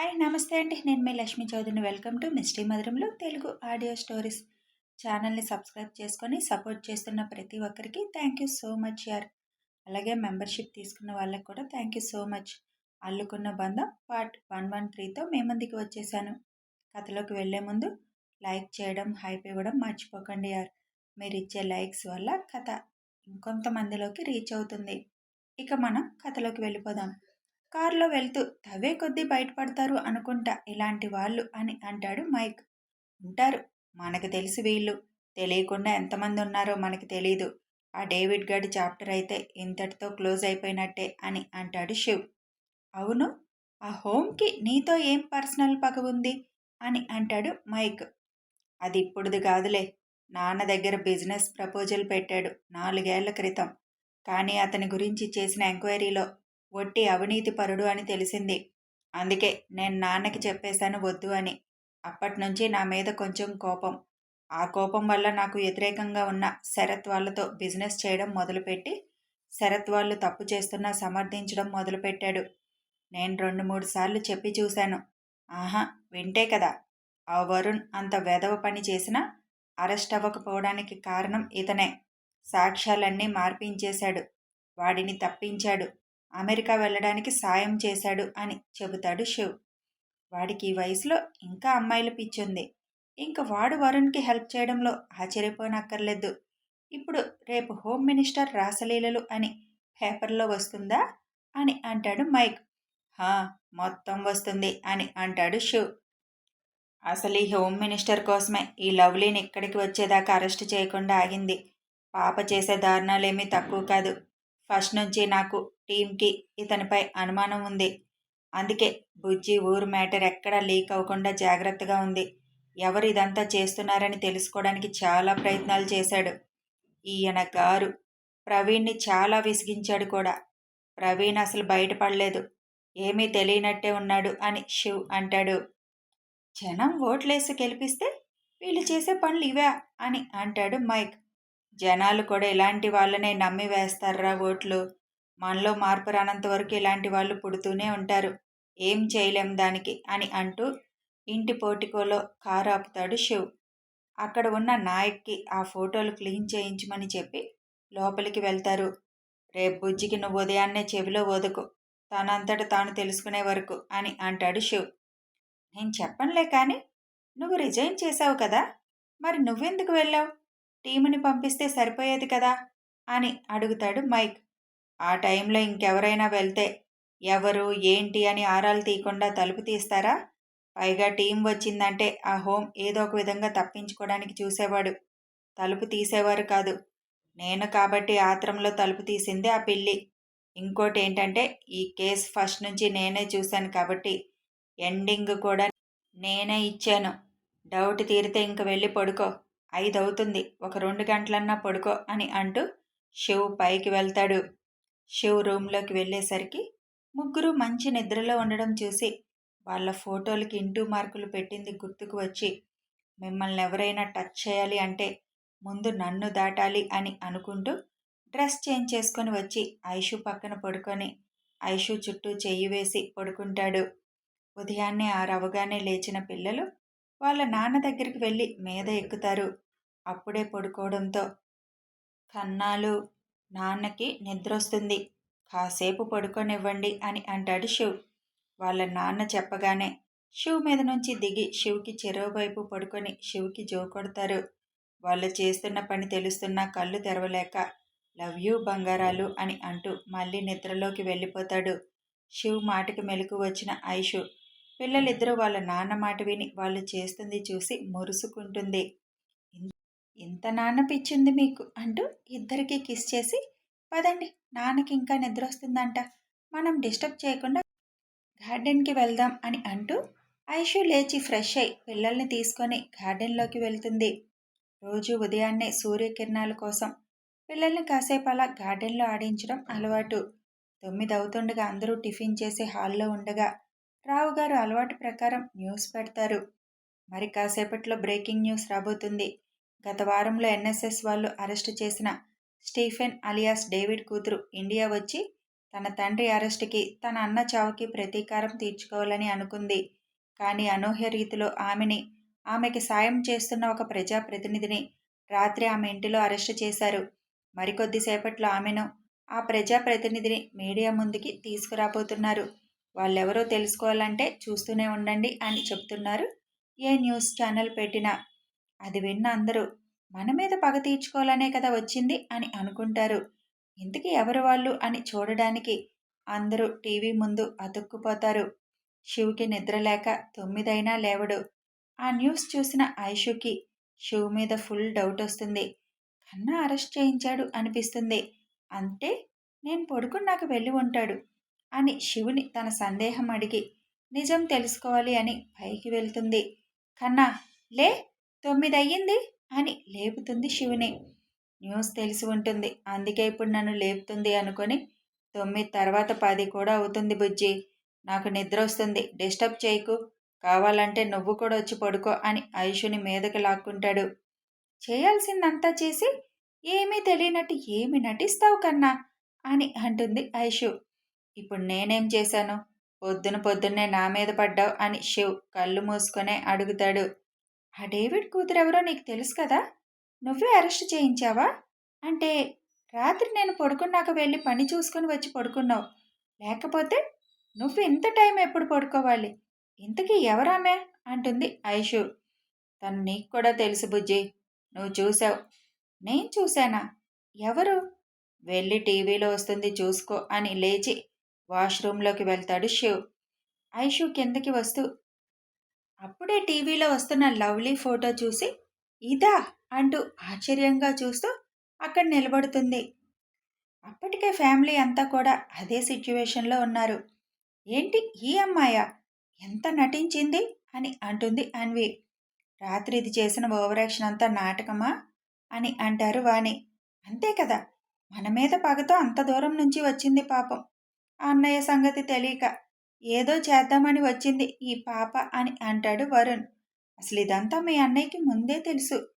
Hi నమస్తే అండి. నేను మీ లక్ష్మీ చౌదరిని. వెల్కమ్ టు మిస్టీ మధురంలో తెలుగు ఆడియో స్టోరీస్. ఛానల్ని సబ్స్క్రైబ్ చేసుకొని సపోర్ట్ చేస్తున్న ప్రతి ఒక్కరికి థ్యాంక్ యూ సో మచ్ యార్. అలాగే మెంబర్షిప్ తీసుకున్న వాళ్ళకి కూడా థ్యాంక్ యూ సో మచ్. అల్లుకున్న బంధం పార్ట్ వన్ వన్ త్రీతో మీ ముందుకు వచ్చేసాను. కథలోకి వెళ్ళే ముందు లైక్ చేయడం హైప్ ఇవ్వడం మర్చిపోకండి యార్. మీరు ఇచ్చే లైక్స్ వల్ల కథ ఇంకొంతమందిలోకి రీచ్ అవుతుంది. ఇక మనం కథలోకి వెళ్ళిపోదాం. కారులో వెళ్తూ తవ్వే కొద్దీ బయటపడతారు అనుకుంటా ఇలాంటి వాళ్ళు అని అంటాడు మైక్. ఉంటారు. మనకు తెలిసి వీళ్ళు. తెలియకుండా ఎంతమంది ఉన్నారో మనకి తెలీదు. ఆ డేవిడ్ గడ్ చాప్టర్ అయితే ఇంతటితో క్లోజ్ అయిపోయినట్టే అని అంటాడు శివ్. అవును. ఆ హోమ్కి నీతో ఏం పర్సనల్ పగ ఉంది? అని అంటాడు మైక్. అది ఇప్పుడుది కాదులే. నాన్న దగ్గర బిజినెస్ ప్రపోజల్ పెట్టాడు నాలుగేళ్ళ క్రితం. కానీ అతని గురించి చేసిన ఎంక్వైరీలో వట్టి అవినీతి పరుడు అని తెలిసింది. అందుకే నేను నాన్నకి చెప్పేశాను వద్దు అని. అప్పటినుంచి నా మీద కొంచెం కోపం. ఆ కోపం వల్ల నాకు వ్యతిరేకంగా ఉన్న శరత్ వాళ్ళతో బిజినెస్ చేయడం మొదలుపెట్టి శరత్ వాళ్ళు తప్పు చేస్తున్నా సమర్థించడం మొదలుపెట్టాడు. నేను రెండు మూడు సార్లు చెప్పి చూశాను. ఆహా! వింటే కదా! ఆ వరుణ్ అంత వెధవ పని చేసినా అరెస్ట్ అవ్వకపోవడానికి కారణం ఇతనే. సాక్ష్యాలన్నీ మార్పించేశాడు. వాడిని తప్పించాడు. అమెరికా వెళ్ళడానికి సాయం చేశాడు అని చెబుతాడు శివ్. వాడికి ఈ వయసులో ఇంకా అమ్మాయిల పిచ్చుంది. ఇంకా వాడు వరుణ్కి హెల్ప్ చేయడంలో ఆశ్చర్యపోనక్కర్లేదు. ఇప్పుడు రేపు హోమ్ మినిస్టర్ రాసలీలలు అని పేపర్లో వస్తుందా? అని అంటాడు మైక్. హా మొత్తం వస్తుంది అని అంటాడు శివ్. అసలు ఈ హోమ్ మినిస్టర్ కోసమే ఈ లవ్లీని ఇక్కడికి వచ్చేదాకా అరెస్ట్ చేయకుండా ఆగింది. పాప చేసే దారుణాలేమీ తక్కువ కాదు. ఫస్ట్ నుంచి నాకు టీంకి ఇతనిపై అనుమానం ఉంది. అందుకే బుజ్జి ఊరు మ్యాటర్ ఎక్కడా లీక్ అవ్వకుండా జాగ్రత్తగా ఉంది. ఎవరు ఇదంతా చేస్తున్నారని తెలుసుకోవడానికి చాలా ప్రయత్నాలు చేశాడు. ఈయన గారు ప్రవీణ్ని చాలా విసిగించాడు కూడా. ప్రవీణ్ అసలు బయటపడలేదు. ఏమీ తెలియనట్టే ఉన్నాడు అని శివ్ అంటాడు. జనం ఓట్లేసి గెలిపిస్తే వీళ్ళు చేసే పనులు ఇవే అని అంటాడు మైక్. జనాలు కూడా ఇలాంటి వాళ్ళనే నమ్మి వేస్తారా ఓట్లు. మనలో మార్పు రానంత వరకు ఇలాంటి వాళ్ళు పుడుతూనే ఉంటారు. ఏం చేయలేం దానికి అని అంటూ ఇంటి పోటికోలో కారు ఆపుతాడు శివ్. అక్కడ ఉన్న నాయక్కి ఆ ఫోటోలు క్లీన్ చేయించమని చెప్పి లోపలికి వెళ్తారు. రేపు బుజ్జికి నువ్వు ఉదయాన్నే చెవిలో వదుకు తనంతట తాను తెలుసుకునే వరకు అని అంటాడు శివ్. నేను చెప్పనులే కానీ నువ్వు రిజైన్ చేశావు కదా. మరి నువ్వెందుకు వెళ్ళావు? టీముని పంపిస్తే సరిపోయేది కదా? అని అడుగుతాడు మైక్. ఆ టైంలో ఇంకెవరైనా వెళ్తే ఎవరు ఏంటి అని ఆరాలు తీయకుండా తలుపు తీస్తారా? పైగా టీం వచ్చిందంటే ఆ హోమ్ ఏదో ఒక విధంగా తప్పించుకోవడానికి చూసేవాడు. తలుపు తీసేవారు కాదు. నేను కాబట్టి ఆత్రంలో తలుపు తీసింది ఆ పిల్లి. ఇంకోటి ఏంటంటే ఈ కేసు ఫస్ట్ నుంచి నేనే చూశాను కాబట్టి ఎండింగ్ కూడా నేనే ఇచ్చాను. డౌట్ తీరితే ఇంక వెళ్ళి పడుకో. ఐదు అవుతుంది ఒక రెండు గంటలన్నా పడుకో అని అంటూ శివ్ పైకి వెళ్తాడు. శివ్ రూమ్లోకి వెళ్ళేసరికి ముగ్గురు మంచి నిద్రలో ఉండడం చూసి వాళ్ళ ఫోటోలకి ఇంటూ మార్కులు పెట్టింది గుర్తుకు వచ్చి మిమ్మల్ని ఎవరైనా టచ్ చేయాలి అంటే ముందు నన్ను దాటాలి అని అనుకుంటూ డ్రెస్ చేంజ్ చేసుకొని వచ్చి ఐషు పక్కన పడుకొని ఐషు చుట్టూ చెయ్యి వేసి పడుకుంటాడు. ఉదయాన్నే ఆరవగానే లేచిన పిల్లలు వాళ్ళ నాన్న దగ్గరికి వెళ్ళి మీద ఎక్కుతారు. అప్పుడే పడుకోవడంతో కన్నాలు నాన్నకి నిద్రొస్తుంది. కాసేపు పడుకోనివ్వండి అని అంటాడు శివ్. వాళ్ళ నాన్న చెప్పగానే శివ్ మీద నుంచి దిగి శివ్కి చెరోవైపు పడుకొని శివ్కి జో కొడతారు వాళ్ళు చేస్తున్న పని తెలుస్తున్నా కళ్ళు తెరవలేక లవ్ యూ బంగారాలు అని అంటూ మళ్ళీ నిద్రలోకి వెళ్ళిపోతాడు. శివ్ మాటకి మెలకు వచ్చిన ఐషు పిల్లలిద్దరూ వాళ్ళ నాన్న మాట విని వాళ్ళు చేస్తుంది చూసి మురుసుకుంటుంది. ఇంత నాన్న పిచ్చింది మీకు అంటూ ఇద్దరికి కిస్ చేసి పదండి నాన్నకి ఇంకా నిద్ర వస్తుందంట. మనం డిస్టర్బ్ చేయకుండా గార్డెన్కి వెళ్దాం అని అంటూ ఐషు లేచి ఫ్రెష్ అయి పిల్లల్ని తీసుకొని గార్డెన్లోకి వెళ్తుంది. రోజు ఉదయాన్నే సూర్యకిరణాల కోసం పిల్లల్ని కాసేపు అలా గార్డెన్లో ఆడించడం అలవాటు. తొమ్మిది అవుతుండగా అందరూ టిఫిన్ చేసి హాల్లో ఉండగా రావు గారు అలవాటు ప్రకారం న్యూస్ పెడతారు. మరి కాసేపట్లో బ్రేకింగ్ న్యూస్ రాబోతుంది. గత వారంలో ఎన్ఎస్ఎస్ వాళ్ళు అరెస్ట్ చేసిన స్టీఫెన్ అలియాస్ డేవిడ్ కూతురు ఇండియా వచ్చి తన తండ్రి అరెస్టుకి తన అన్న చావుకి ప్రతీకారం తీర్చుకోవాలని అనుకుంది. కానీ అనూహ్య రీతిలో ఆమెని ఆమెకి సాయం చేస్తున్న ఒక ప్రజాప్రతినిధిని రాత్రి ఆమె ఇంటిలో అరెస్టు చేశారు. మరికొద్దిసేపట్లో ఆమెను ఆ ప్రజాప్రతినిధిని మీడియా ముందుకి తీసుకురాబోతున్నారు. వాళ్ళెవరో తెలుసుకోవాలంటే చూస్తూనే ఉండండి అని చెప్తున్నారు. ఏ న్యూస్ ఛానల్ పెట్టినా అది విన్న అందరూ మన మీద పగ తీర్చుకోవాలనే కదా వచ్చింది అని అనుకుంటారు. ఇంతకీ ఎవరు వాళ్ళు అని చూడడానికి అందరూ టీవీ ముందు అతుక్కుపోతారు. శివుకి నిద్ర లేక తొమ్మిదైనా లేవడు. ఆ న్యూస్ చూసిన ఐషుకి శివ్ మీద ఫుల్ డౌట్ వస్తుంది. కన్నా అరెస్ట్ చేయించాడు అనిపిస్తుంది. అంటే నేను పడుకున్నాక వెళ్ళి ఉంటాడు. అని శివుని తన సందేహం అడిగి నిజం తెలుసుకోవాలి అని పైకి వెళ్తుంది. కన్నా లే తొమ్మిదయ్యింది అని లేపుతుంది శివుని. న్యూస్ తెలిసి ఉంటుంది. అందుకే ఇప్పుడు నన్ను లేపుతుంది అనుకొని తొమ్మిది తర్వాత పది కూడా అవుతుంది బుజ్జి. నాకు నిద్ర వస్తుంది. డిస్టర్బ్ చేయకు. కావాలంటే నువ్వు కూడా వచ్చి పడుకో అని ఐషుని మీదకి లాక్కుంటాడు. చేయాల్సిందంతా చేసి ఏమీ తెలియనట్టు ఏమి నటిస్తావు కన్నా అని అంటుంది ఐషు ఇప్పుడు నేనేం చేశాను? పొద్దున పొద్దున్నే నా మీద పడ్డావు అని శివ్ కళ్ళు మూసుకునే అడుగుతాడు. ఆ డేవిడ్ కూతురెవరో నీకు తెలుసు కదా? నువ్వే అరెస్ట్ చేయించావా? అంటే రాత్రి నేను పడుకున్నాక వెళ్ళి పని చూసుకొని వచ్చి పడుకున్నావు. లేకపోతే నువ్వు ఇంత టైం ఎప్పుడు పడుకోవాలి? ఇంతకీ ఎవరామే? అంటుంది ఐషు. తను నీకు కూడా తెలుసు బుజ్జి. నువ్వు చూసావు. నేను చూశానా? ఎవరు? వెళ్ళి టీవీలో వస్తుంది చూసుకో అని లేచి వాష్రూంలోకి వెళ్తాడు శివ్. ఐషు కిందకి వస్తూ అప్పుడే టీవీలో వస్తున్న లవ్లీ ఫోటో చూసి ఇదా అంటూ ఆశ్చర్యంగా చూస్తూ అక్కడ నిలబడుతుంది. అప్పటికే ఫ్యామిలీ అంతా కూడా అదే సిచ్యువేషన్లో ఉన్నారు. ఏంటి ఈ అమ్మాయా? ఎంత నటించింది అని అంటుంది అన్వి. రాత్రి ఇది చేసిన ఓవరాక్షన్ అంతా నాటకమా అని అంటారు వాణి. అంతే కదా మన మీద పగతో అంత దూరం నుంచి వచ్చింది పాపం. అన్నయ్య సంగతి తెలియక ఏదో చేద్దామని వచ్చింది ఈ పాప అని అంటాడు వరుణ్. అసలు ఇదంతా మీ అన్నయ్యకి ముందే తెలుసు.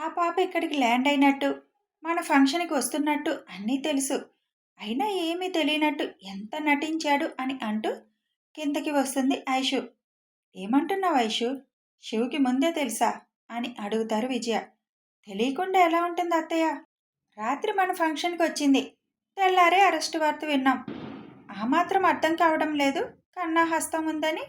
ఆ పాప ఇక్కడికి ల్యాండ్ అయినట్టు మన ఫంక్షన్కి వస్తున్నట్టు అన్నీ తెలుసు. అయినా ఏమీ తెలియనట్టు ఎంత నటించాడు అని అంటూ కిందకి వస్తుంది ఐషు. ఏమంటున్నావు ఐషు? శివుకి ముందే తెలుసా? అని అడుగుతారు విజయ. తెలియకుండా ఎలా ఉంటుంది అత్తయ్య? రాత్రి మన ఫంక్షన్కి వచ్చింది. తెల్లారే అరెస్ట్ వార్త విన్నాం. ఆ మాత్రం అర్థం కావడం లేదు. కన్నా హస్తం ఉందని.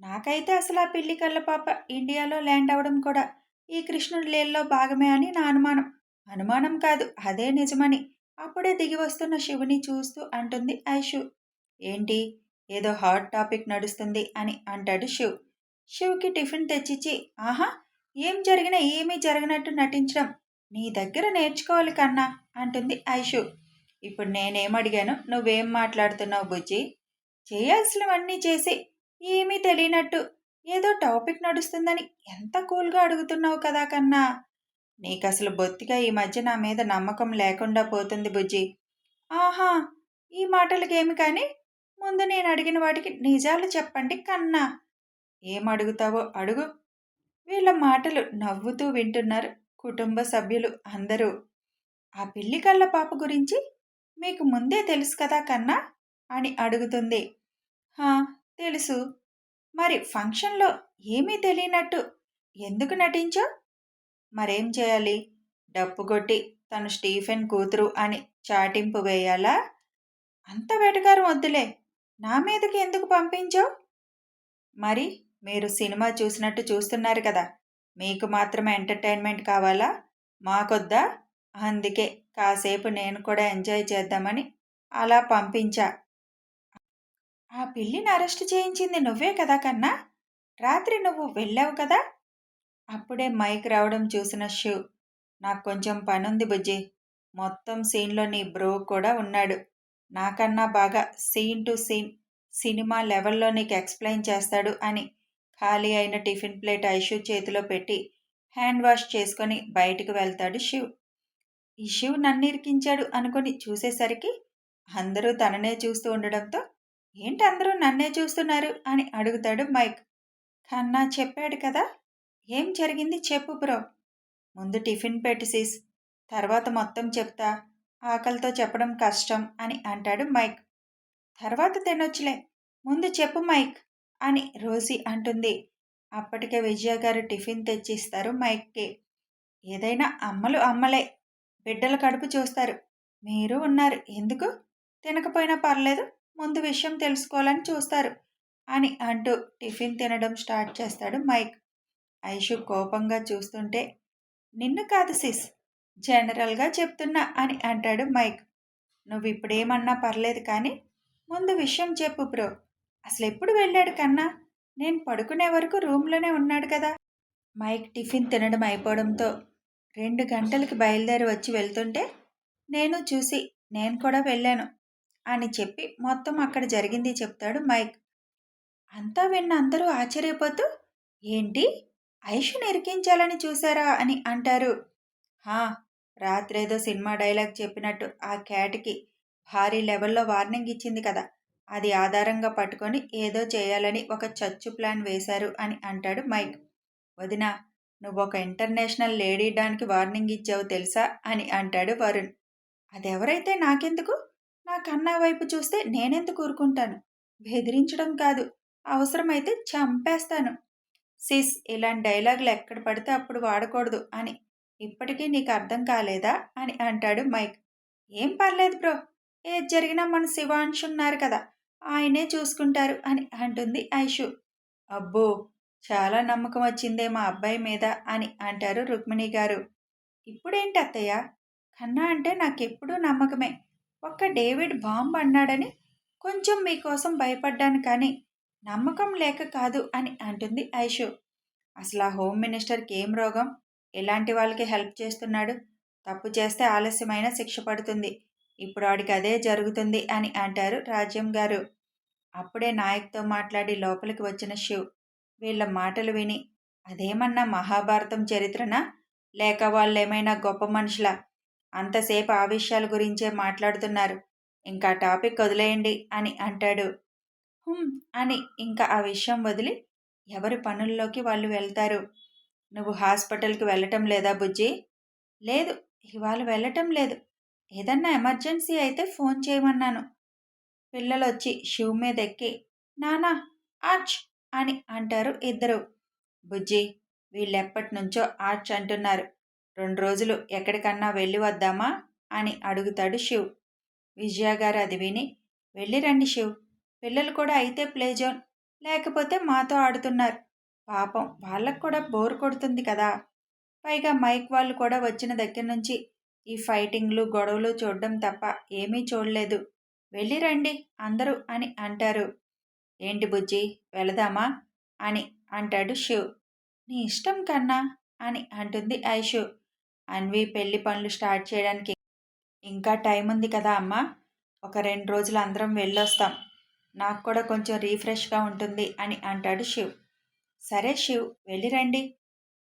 నాకైతే అసలు ఆ పిల్లి కళ్ళ పాప ఇండియాలో ల్యాండ్ అవ్వడం కూడా ఈ కృష్ణుడి లీలలో భాగమే అని నా అనుమానం. అనుమానం కాదు అదే నిజమని. అప్పుడే దిగి వస్తున్న శివుని చూస్తూ అంటుంది ఐషు. ఏంటి? ఏదో హాట్ టాపిక్ నడుస్తుంది అని అంటాడు శివ్. శివ్కి టిఫిన్ తెచ్చిచ్చి ఆహా ఏం జరిగినా ఏమీ జరగనట్టు నటించడం నీ దగ్గర నేర్చుకోవాలి కన్నా అంటుంది ఐషు. ఇప్పుడు నేనేమడిగాను? నువ్వేం మాట్లాడుతున్నావు బుజ్జి? చేయాల్సినవన్నీ చేసి ఏమీ తెలియనట్టు ఏదో టాపిక్ నడుస్తుందని ఎంత కూల్గా అడుగుతున్నావు కదా కన్నా? నీకు అసలు బొత్తిగా ఈ మధ్య నా మీద నమ్మకం లేకుండా పోతుంది బుజ్జి. ఆహా! ఈ మాటలకేమి కానీ ముందు నేను అడిగిన వాటికి నిజాలు చెప్పండి కన్నా. ఏం అడుగుతావో అడుగు. వీళ్ళ మాటలు నవ్వుతూ వింటున్నారు కుటుంబ సభ్యులు అందరూ. ఆ పిల్లి కళ్ళ పాప గురించి మీకు ముందే తెలుసు కదా కన్నా? అని అడుగుతుంది. తెలుసు. మరి ఫంక్షన్లో ఏమీ తెలియనట్టు ఎందుకు నటించో? మరేం చేయాలి? డప్పు కొట్టి తను స్టీఫెన్ కూతురు అని చాటింపు వేయాలా? అంత వేటగారం వద్దులే. నా మీదకి ఎందుకు పంపించావు మరి మీరు సినిమా చూసినట్టు చూస్తున్నారు కదా. మీకు మాత్రమే ఎంటర్టైన్మెంట్ కావాలా? మాకొద్దా? అందుకే కాసేపు నేను కూడా ఎంజాయ్ చేద్దామని అలా పంపించా. ఆ పిల్లిని అరెస్ట్ చేయించింది నువ్వే కదా కన్నా? రాత్రి నువ్వు వెళ్ళావు కదా? అప్పుడే మైక్ రావడం చూసిన శివ్ నాకు కొంచెం పనుంది బుజ్జి. మొత్తం సీన్లో నీ బ్రో కూడా ఉన్నాడు. నాకన్నా బాగా సీన్ టు సీన్ సినిమా లెవెల్లో నీకు ఎక్స్ప్లెయిన్ చేస్తాడు అని ఖాళీ అయిన టిఫిన్ ప్లేట్ ఐషు చేతిలో పెట్టి హ్యాండ్ వాష్ చేసుకొని బయటికి వెళ్తాడు శివ్ ఈ శివ్ నన్నిరికించాడు అనుకుని చూసేసరికి అందరూ తననే చూస్తూ ఉండడంతో ఏంటి అందరూ నన్నే చూస్తున్నారు? అని అడుగుతాడు మైక్. కన్నా చెప్పాడు కదా ఏం జరిగింది చెప్పు బ్రో. ముందు టిఫిన్ పెట్టిసీస్ తర్వాత మొత్తం చెప్తా ఆకలితో చెప్పడం కష్టం అని అంటాడు మైక్. తర్వాత తినొచ్చులే ముందు చెప్పు మైక్ అని రోజీ అంటుంది. అప్పటికే విజయ గారు టిఫిన్ తెచ్చిస్తారు మైక్కి. ఏదైనా అమ్మలు అమ్మలే బిడ్డల కడుపు చూస్తారు. మీరు ఉన్నారు. ఎందుకు? తినకపోయినా పర్లేదు. ముందు విషయం తెలుసుకోవాలని చూస్తారు అని అంటూ టిఫిన్ తినడం స్టార్ట్ చేస్తాడు మైక్. ఐషు కోపంగా చూస్తుంటే నిన్ను కాదు సిస్. జనరల్గా చెప్తున్నా అని అంటాడు మైక్. నువ్వు ఇప్పుడేమన్నా పర్లేదు కానీ ముందు విషయం చెప్పు బ్రో. అసలు ఎప్పుడు వెళ్ళాడు కన్నా? నేను పడుకునే వరకు రూమ్లోనే ఉన్నాడు కదా. మైక్ టిఫిన్ తినడం అయిపోవడంతో రెండు గంటలకి బయలుదేరి వచ్చి వెళ్తుంటే నేను చూసి నేను కూడా వెళ్ళాను అని చెప్పి మొత్తం అక్కడ జరిగింది చెప్తాడు మైక్. అంతా విన్న అందరూ ఆశ్చర్యపోతూ ఏంటి? ఐషు నిరికించాలని చూసారా అని అంటారు. హా రాత్రేదో సినిమా డైలాగ్ చెప్పినట్టు ఆ క్యాట్కి భారీ లెవెల్లో వార్నింగ్ ఇచ్చింది కదా అది ఆధారంగా పట్టుకొని ఏదో చేయాలని ఒక చచ్చు ప్లాన్ వేశారు అని అంటాడు మైక్. వదిన నువ్వు ఒక ఇంటర్నేషనల్ లేడీ డాన్కి వార్నింగ్ ఇచ్చావు తెలుసా? అని అంటాడు వరుణ్. అదెవరైతే నాకెందుకు? నా కన్నా వైపు చూస్తే నేనెందుకు ఊరుకుంటాను? బెదిరించడం కాదు. అవసరమైతే చంపేస్తాను. సిస్ ఇలాంటి డైలాగులు ఎక్కడ పడితే అప్పుడు వాడకూడదు అని. ఇప్పటికీ నీకు అర్థం కాలేదా? అని అంటాడు మైక్. ఏం పర్లేదు బ్రో. ఏది జరిగినా మన శివాంశ్ ఉన్నారు కదా. ఆయనే చూసుకుంటారు అని అంటుంది ఐషు. అబ్బో! చాలా నమ్మకం వచ్చిందే మా అబ్బాయి మీద అని అంటారు రుక్మిణి గారు. ఇప్పుడేంటి అత్తయ్య? కన్నా అంటే నాకెప్పుడూ నమ్మకమే. ఒక్క డేవిడ్ బాంబ్ అన్నాడని కొంచెం మీకోసం భయపడ్డాను కానీ నమ్మకం లేక కాదు అని అంటుంది ఐషు. అసలు ఆ హోమ్ మినిస్టర్కి ఏం రోగం? ఎలాంటి వాళ్ళకి హెల్ప్ చేస్తున్నాడు? తప్పు చేస్తే ఆలస్యమైన శిక్ష పడుతుంది. ఇప్పుడు వాడికి అదే జరుగుతుంది అని అంటారు రాజ్యం గారు. అప్పుడే నాయక్తో మాట్లాడి లోపలికి వచ్చిన శివ్. వీళ్ళ మాటలు విని అదేమన్నా మహాభారతం చరిత్రనా? లేక వాళ్ళేమైనా గొప్ప మనుషులా? అంతసేపు ఆ విషయాల గురించే మాట్లాడుతున్నారు. ఇంకా టాపిక్ వదిలేయండి అని అంటాడు. అని ఇంకా ఆ విషయం వదిలి ఎవరి పనుల్లోకి వాళ్ళు వెళ్తారు? నువ్వు హాస్పిటల్కి వెళ్ళటం లేదా బుజ్జి? లేదు ఇవాళ వెళ్ళటం లేదు. ఏదన్నా ఎమర్జెన్సీ అయితే ఫోన్ చేయమన్నాను. పిల్లలు వచ్చి షూ మీద ఎక్కి నానా ఆచ్ అని అంటారు ఇద్దరు. బుజ్జి వీళ్ళెప్పటి నుంచో ఆర్చ్ అంటున్నారు. రెండు రోజులు ఎక్కడికన్నా వెళ్ళి వద్దామా? అని అడుగుతాడు శివ్. విజయ గారు అది విని వెళ్ళి రండి శివ్. పిల్లలు కూడా అయితే ప్లే జోన్. లేకపోతే మాతో ఆడుతున్నారు. పాపం వాళ్ళకు కూడా బోర్ కొడుతుంది కదా. పైగా మైక్ వాళ్ళు కూడా వచ్చిన దగ్గర నుంచి ఈ ఫైటింగ్లు గొడవలు చూడడం తప్ప ఏమీ చూడలేదు. వెళ్ళి రండి అందరూ అని అంటారు. ఏంటి బుజ్జి వెళదామా? అని అంటాడు శివ్ నీ ఇష్టం కన్నా అని అంటుంది ఐషు. అన్వి పెళ్ళి పనులు స్టార్ట్ చేయడానికి ఇంకా టైం ఉంది కదా అమ్మ. ఒక రెండు రోజులు అందరం వెళ్ళొస్తాం. నాకు కూడా కొంచెం రీఫ్రెష్గా ఉంటుంది అని అంటాడు శివ్ సరే శివ్ వెళ్ళిరండి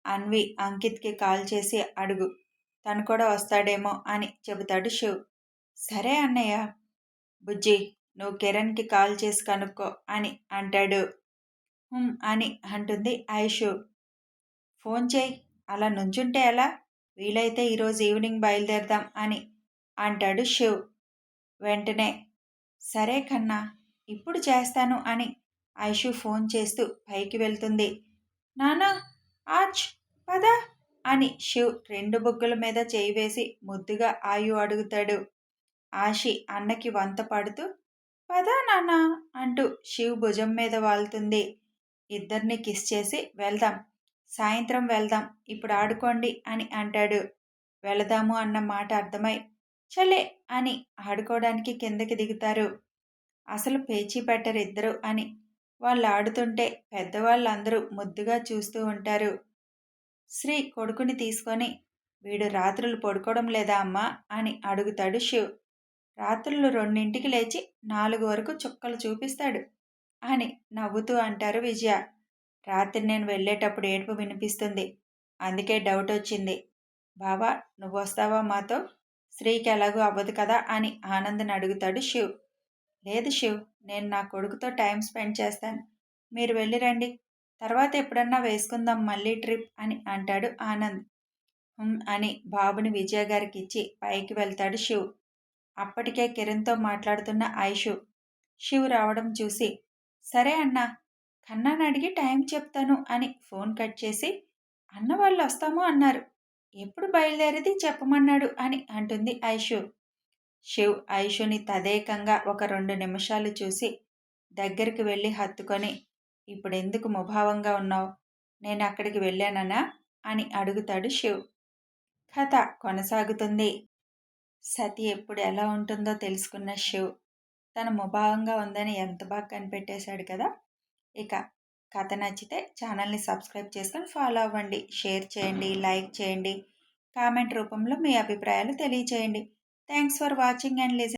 అన్వి అంకిత్కి కాల్ చేసి అడుగు. తను కూడా వస్తాడేమో అని చెబుతాడు శివ్ సరే అన్నయ్య. బుజ్జి నువ్వు కిరణ్కి కాల్ చేసి కనుక్కో అని అంటాడు. అని అంటుంది ఐషు ఫోన్ చేయి. అలా నుంచుంటే ఎలా? వీలైతే ఈరోజు ఈవినింగ్ బయలుదేరదాం అని అంటాడు శివ్. వెంటనే సరే కన్నా ఇప్పుడు చేస్తాను అని ఐషు ఫోన్ చేస్తూ పైకి వెళ్తుంది. నానా ఆచ్ పద అని శివ్ రెండు బుగ్గల మీద చేయి వేసి ముద్దుగా ఆయు అడుగుతాడు. ఆషి అన్నకి వంత పడుతూ పదా నానా అంటూ శివ్ భుజం మీద వాళ్తుంది. ఇద్దరిని కిస్ చేసి వెళ్దాం సాయంత్రం వెళ్దాం ఇప్పుడు ఆడుకోండి అని అంటాడు. వెళదాము అన్న మాట అర్థమై చలే అని ఆడుకోవడానికి కిందకి దిగుతారు. అసలు పేచీ పెట్టరు ఇద్దరు అని వాళ్ళు ఆడుతుంటే పెద్దవాళ్ళందరూ ముద్దుగా చూస్తూ ఉంటారు. శ్రీ కొడుకుని తీసుకొని వీడు రాత్రులు పడుకోవడం లేదా అమ్మా అని అడుగుతాడు శివ్. రాత్రులు రెండింటికి లేచి నాలుగు వరకు చుక్కలు చూపిస్తాడు. అని నవ్వుతూ అంటారు విజయ. రాత్రి నేను వెళ్ళేటప్పుడు ఏడుపు వినిపిస్తుంది. అందుకే డౌట్ వచ్చింది. బావా నువ్వు వస్తావా మాతో? స్త్రీకి ఎలాగూ అవ్వదు కదా అని ఆనంద్ని అడుగుతాడు శివ్. లేదు శివ్ నేను నా కొడుకుతో టైం స్పెండ్ చేస్తాను. మీరు వెళ్ళి రండి. తర్వాత ఎప్పుడన్నా వేసుకుందాం మళ్ళీ ట్రిప్ అని అంటాడు ఆనంద్. అని బాబుని విజయ గారికి ఇచ్చి పైకి వెళ్తాడు శివ్. అప్పటికే కిరణ్తో మాట్లాడుతున్న ఐషు. శివ్ రావడం చూసి సరే అన్నా కన్నాను అడిగి టైం చెప్తాను అని ఫోన్ కట్ చేసి అన్న వాళ్ళు వస్తాము అన్నారు. ఎప్పుడు బయలుదేరేది చెప్పమన్నాడు అని అంటుంది ఐషు. శివ్ ఐషుని తదేకంగా ఒక రెండు నిమిషాలు చూసి దగ్గరికి వెళ్ళి హత్తుకొని ఇప్పుడెందుకు ముభావంగా ఉన్నావు? నేను అక్కడికి వెళ్ళాననా? అని అడుగుతాడు శివ్. కథ కొనసాగుతుంది. సతి ఎప్పుడు ఎలా ఉంటుందో తెలుసుకున్న శివ్. తన ముభావంగా ఉందని ఎంత బాగా కనిపెట్టేశాడు కదా. ఇక కథ నచ్చితే ఛానల్ని సబ్స్క్రైబ్ చేసుకొని ఫాలో అవ్వండి. షేర్ చేయండి లైక్ చేయండి. కామెంట్ రూపంలో మీ అభిప్రాయాలు తెలియచేయండి. Thanks for watching and listen